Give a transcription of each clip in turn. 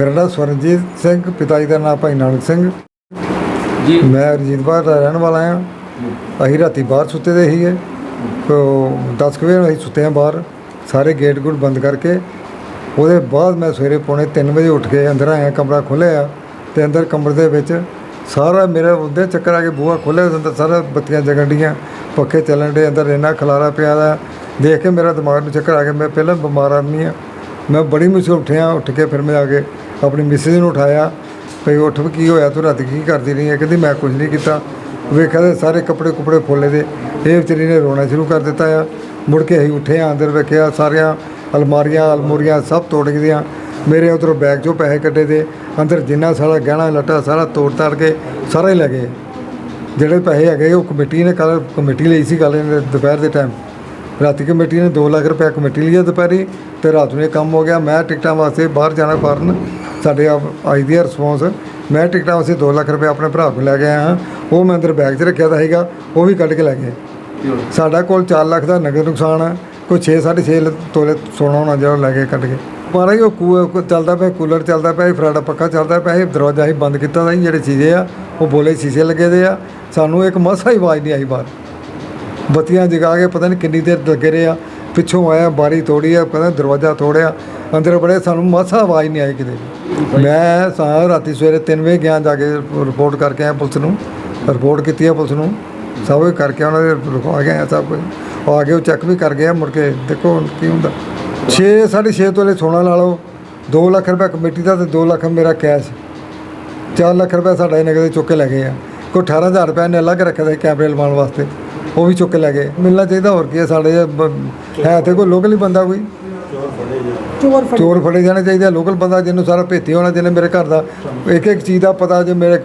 ਮੇਰਾ ਨਾਮ ਸਵਰਨਜੀਤ ਸਿੰਘ ਪਿਤਾ ਜੀ ਦਾ ਨਾਮ ਭਾਈ ਨਾਨਕ ਸਿੰਘ। ਜੀ। ਮੈਂ ਰਜੀਤ ਬਾਹਰ ਦਾ ਰਹਿਣ ਵਾਲਾ ਹਾਂ। ਅਸੀਂ ਰਾਤੀ ਬਾਹਰ ਸੁੱਤੇ ਦੇ ਸੀਗੇ। ਤੋ 10 ਕੁ ਵਜੇ ਅਸੀਂ ਸੁੱਤੇ ਹਾਂ ਬਾਹਰ। ਸਾਰੇ ਗੇਟ ਗੁੱਟ ਬੰਦ ਕਰਕੇ ਉਹਦੇ ਬਾਅਦ ਮੈਂ ਸਵੇਰੇ ਪੌਣੇ 3 ਵਜੇ ਉੱਠ ਕੇ ਅੰਦਰ ਆਇਆ ਕਮਰਾ ਖੋਲ੍ਹਿਆ ਤੇ ਅੰਦਰ ਕਮਰੇ ਦੇ ਵਿੱਚ ਸਾਰਾ ਮੇਰਾ ਉਹਦੇ ਚੱਕਰ ਆ ਕੇ ਬੂਹਾ ਖੋਲ੍ਹਿਆ ਅੰਦਰ ਸਾਰਾ ਬੱਤੀਆਂ ਜਗਣ ਡੀਆਂ ਪੱਖੇ ਚੱਲਣ ਦੇ ਅੰਦਰ ਇੰਨਾ ਖਲਾਰਾ ਪਿਆ ਦਾ। ਦੇਖ ਕੇ ਮੇਰਾ ਦਿਮਾਗ ਨੂੰ ਚੱਕਰ ਆ ਗਿਆ ਮੈਂ ਪਹਿਲਾਂ ਬਿਮਾਰ ਆਦਮੀ ਆ ਮੈਂ ਬੜੀ ਮੁਸ਼ਕਿਲ ਉੱਠਿਆ ਉੱਠ ਕੇ ਫਿਰ ਮੈਂ ਆ ਕੇ ਆਪਣੀ ਮਿਸਿਸ ਨੂੰ ਉਠਾਇਆ, ਭਈ ਉੱਠ ਵੀ ਕੀ ਹੋਇਆ ਤੂੰ, ਰਾਤੀ ਕੀ ਕਰਦੀ ਰਹੀ ਹੈ? ਕਹਿੰਦੀ, ਮੈਂ ਕੁਝ ਨਹੀਂ ਕੀਤਾ। ਵੇਖਿਆ ਤੇ ਸਾਰੇ ਕੱਪੜੇ ਕੁਪੜੇ ਫੋਲੇ ਦੇ ਇਹ ਵਿਚਾਰੀ ਨੇ ਰੋਣਾ ਸ਼ੁਰੂ ਕਰ ਦਿੱਤਾ ਆ। ਮੁੜ ਕੇ ਅਸੀਂ ਉੱਠੇ ਆ ਅੰਦਰ ਵੇਖਿਆ ਸਾਰੀਆਂ ਅਲਮਾਰੀਆਂ, ਅਲਮੂਰੀਆਂ ਸਭ ਤੋੜ ਗਈਆਂ ਮੇਰੇ ਉਧਰੋਂ ਬੈਗ ਚੋਂ ਪੈਸੇ ਕੱਢੇ ਦੇ। ਅੰਦਰ ਜਿੰਨਾ ਸਾਰਾ ਗਹਿਣਾ, ਲੱਟਾ, ਸਾਰਾ ਤੋੜ ਤਾੜ ਕੇ ਸਾਰਾ ਹੀ ਲੈ ਗਏ। ਜਿਹੜੇ ਪੈਸੇ ਹੈਗੇ, ਉਹ ਕਮੇਟੀ ਨੇ ਕੱਲ ਕਮੇਟੀ ਲਈ ਸੀ ਕੱਲ ਦੁਪਹਿਰ ਦੇ ਟਾਈਮ ਰਾਤੀ ਕਮੇਟੀ ਨੇ 2 ਲੱਖ ਰੁਪਏ ਕਮੇਟੀ ਲਈ ਹੈ ਦੁਪਹਿਰੀ ਤੇ ਰਾਤ ਨੂੰ ਇਹ ਕੰਮ ਹੋ ਗਿਆ। ਮੈਂ ਟਿਕਟਾਂ ਵਾਸਤੇ ਬਾਹਰ ਜਾਣਾ ਫਾਰਨ। ਸਾਡੇ ਆਈ ਦੀ ਰਿਸਪੌਂਸ ਮੈਂ ਟਿਕਟਾਂ ਵਾਸਤੇ 2 ਲੱਖ ਰੁਪਏ ਆਪਣੇ ਭਰਾ ਕੋਲ ਲੈ ਕੇ ਆਇਆ ਹਾਂ। ਉਹ ਮੈਂ ਅੰਦਰ ਬੈਗ 'ਚ ਰੱਖਿਆ ਤਾਂ ਸੀਗਾ ਉਹ ਵੀ ਕੱਢ ਕੇ ਲੈ ਗਏ। ਸਾਡਾ ਕੋਲ 4 ਲੱਖ ਦਾ ਨਗਦ ਨੁਕਸਾਨ ਹੈ ਕੋਈ 6 6.5 ਤੋਲੇ ਸੋਨਾ ਹੋਣਾ ਜਿਹੜਾ ਉਹ ਲੈ ਕੇ ਕੱਢ ਕੇ। ਪਰ ਉਹ ਕੂ- ਚੱਲਦਾ ਪਿਆ ਕੂਲਰ ਚੱਲਦਾ ਪਿਆ ਸੀ, ਫਰਾਡਾ ਪੱਕਾ ਚੱਲਦਾ ਪਿਆ ਸੀ, ਦਰਵਾਜ਼ਾ ਹੀ ਬੰਦ ਕੀਤਾ ਤਾਂ ਸੀ, ਜਿਹੜੇ ਚੀਜ਼ੇ ਆ ਉਹ ਬੋਲੇ ਸ਼ੀਸ਼ੇ ਲੱਗੇ ਦੇ ਆ। ਸਾਨੂੰ ਇੱਕ ਮਸਾ ਹੀ ਆਵਾਜ਼ ਨਹੀਂ ਆਈ ਬਾਹਰ। ਬੱਤੀਆਂ ਜਗਾ ਕੇ ਪਤਾ ਨਹੀਂ ਕਿੰਨੀ ਦੇਰ ਲੱਗੇ ਰਹੇ ਆ। ਪਿੱਛੋਂ ਆਇਆ, ਬਾਰੀ ਤੋੜੀ ਆ, ਕਹਿੰਦਾ ਦਰਵਾਜ਼ਾ ਤੋੜਿਆ। ਅੰਦਰ ਬੜੇ ਸਾਨੂੰ ਮਾਸਾ ਆਵਾਜ਼ ਨਹੀਂ ਆਈ ਕਿਤੇ। ਵੀ। ਮੈਂ ਸਾਰ ਰਾਤੀ ਸਵੇਰੇ 3 ਵਜੇ ਗਿਆ ਜਾ ਕੇ ਰਿਪੋਰਟ ਕਰਕੇ ਆਇਆ ਪੁਲਿਸ ਨੂੰ। ਰਿਪੋਰਟ ਕੀਤੀ ਆ ਪੁਲਿਸ ਨੂੰ। ਸਭ ਕੁਝ ਕਰਕੇ ਉਹਨਾਂ ਦੇ ਲਿਖਵਾ ਕੇ ਆਇਆ ਸਭ ਕੁਝ। ਉਹ ਆ ਕੇ ਉਹ ਚੈੱਕ ਵੀ ਕਰ ਗਿਆ ਮੁੜ ਕੇ ਦੇਖੋ ਹੁਣ ਕੀ ਹੁੰਦਾ। 6 6.5 ਤੋਲੇ ਸੋਨਾ ਲਾ ਲਓ। 2 ਲੱਖ ਰੁਪਏ ਕਮੇਟੀ ਦਾ ਤੇ 2 ਲੱਖ ਮੇਰਾ ਕੈਸ਼ 4 ਲੱਖ ਰੁਪਏ ਸਾਡਾ ਇਹ ਨਗਦ ਚੁੱਕ ਕੇ ਲੈ ਗਏ ਆ। ਕੋਈ 18000 ਰੁਪਏ ਨੇ ਅਲੱਗ ਰੱਖਿਆ ਸੀ ਕੈਮਰੇ ਲਵਾਉਣ ਵਾਸਤੇ। ਉਹ ਵੀ ਚੁੱਕ ਕੇ ਲੈ ਗਏ। ਮਿਲਣਾ ਚਾਹੀਦਾ ਹੋਰ ਕੀ ਹੈ ਸਾਡੇ ਬ- ਹੈ ਤੇ ਕੋਈ ਲੋਕਲ ਹੀ ਬੰਦਾ ਕੋਈ। ਚੋਰ ਫੜੇ। ਚੋਰ ਫੜੇ ਜਾਣੇ ਚਾਹੀਦੇ ਆ ਲੋਕਲ ਬੰਦਾ ਜਿਹਨੂੰ ਸਾਰਾ ਭੇਤੀ ਹੋਣਾ ਜਿਹਨੇ ਮੇਰੇ ਘਰ ਦਾ। ਇੱਕ ਇੱਕ ਚੀਜ਼ ਦਾ ਪਤਾ ਜੇ ਮੇਰੇ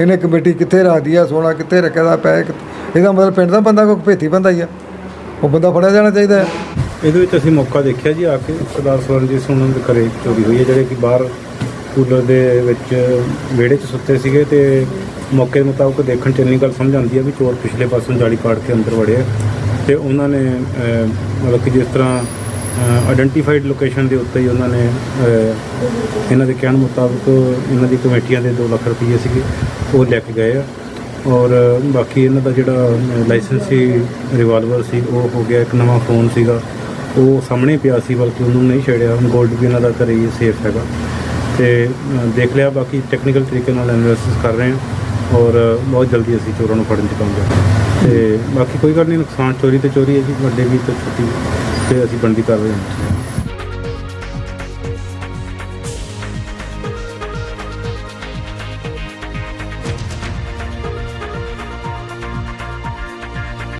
ਇਹਨੇ ਕਮੇਟੀ ਕਿੱਥੇ ਰੱਖਦੀ ਆ ਸੋਨਾ ਕਿੱਥੇ ਰੱਖਿਆ ਦਾ ਪੈ ਇਹਦਾ ਮਤਲਬ ਪਿੰਡ ਦਾ ਬੰਦਾ ਕੋਈ ਭੇਤੀ ਬੰਦਾ ਹੀ ਆ। ਉਹ ਬੰਦਾ ਫੜਿਆ ਜਾਣਾ ਚਾਹੀਦਾ ਹੈ। ਇਹਦੇ ਵਿੱਚ ਅਸੀਂ ਮੌਕਾ ਦੇਖਿਆ ਜੀ ਆ ਕੇ ਸਰਦਾਰ ਸਵਰਨਜੀਤ ਸਿੰਘ ਉਹਨਾਂ ਦੇ ਘਰੇ ਚੋਰੀ ਹੋਈ ਹੈ ਜਿਹੜੇ ਕਿ ਬਾਹਰ ਕੂਲਰ ਦੇ ਵਿੱਚ ਵਿਹੜੇ 'ਚ ਸੁੱਤੇ ਸੀਗੇ ਤੇ ਮੌਕੇ ਮੁਤਾਬਕ ਦੇਖਣ 'ਚ ਇੰਨੀ ਗੱਲ ਸਮਝ ਆਉਂਦੀ ਹੈ ਵੀ ਚੋਰ ਪਿਛਲੇ ਪਾਸੋਂ ਜਾਲੀ ਪਾੜ ਕੇ ਅੰਦਰ ਵੜਿਆ ਤੇ ਉਹਨਾਂ ਨੇ ਮਤਲਬ ਕਿ ਜਿਸ ਤਰ੍ਹਾਂ ਆਇਡੈਂਟੀਫਾਈਡ ਲੋਕੇਸ਼ਨ ਦੇ ਉੱਤੇ ਹੀ ਉਹਨਾਂ ਨੇ ਇਹਨਾਂ ਦੇ ਕਹਿਣ ਮੁਤਾਬਕ ਇਹਨਾਂ ਦੀ ਕਮੇਟੀਆਂ ਦੇ 2 ਲੱਖ ਰੁਪਏ ਸੀਗੇ ਉਹ ਲੈ ਕੇ ਗਏ ਆ। ਔਰ ਬਾਕੀ ਇਹਨਾਂ ਦਾ ਜਿਹੜਾ ਲਾਇਸੈਂਸੀ ਰਿਵਾਲਵਰ ਸੀ ਉਹ ਹੋ ਗਿਆ ਇੱਕ ਨਵਾਂ ਫੋਨ ਸੀਗਾ। ਉਹ ਸਾਹਮਣੇ ਪਿਆ ਸੀ, ਬਲਕਿ ਉਹਨੂੰ ਨਹੀਂ ਛੇੜਿਆ। ਹੁਣ 골ਡ ਵੀ ਇਹਨਾਂ ਦਾ ਘਰੇ ਹੀ ਸੇਫ ਹੈਗਾ। ਤੇ ਦੇਖ ਲਿਆ ਬਾਕੀ ਟੈਕਨੀਕਲ ਤਰੀਕੇ ਨਾਲ ਐਨਾਲਿਸਿਸ ਕਰ ਰਹੇ ਹਾਂ ਔਰ ਬਹੁਤ ਜਲਦੀ ਅਸੀਂ ਚੋਰਾਂ ਨੂੰ ਫੜਨ 'ਚ ਕਾਮਯਾਬ ਤੇ ਬਾਕੀ ਕੋਈ ਗੱਲ ਨਹੀਂ ਨੁਕਸਾਨ ਚੋਰੀ ਤੇ ਚੋਰੀ ਹੈ ਜੀ ਵੱਡੇ ਵੀ ਤੇ ਛੋਟੀ ਵੀ, ਤੇ ਅਸੀਂ ਬੰਦੀ ਕਰ ਰਹੇ ਹਾਂ।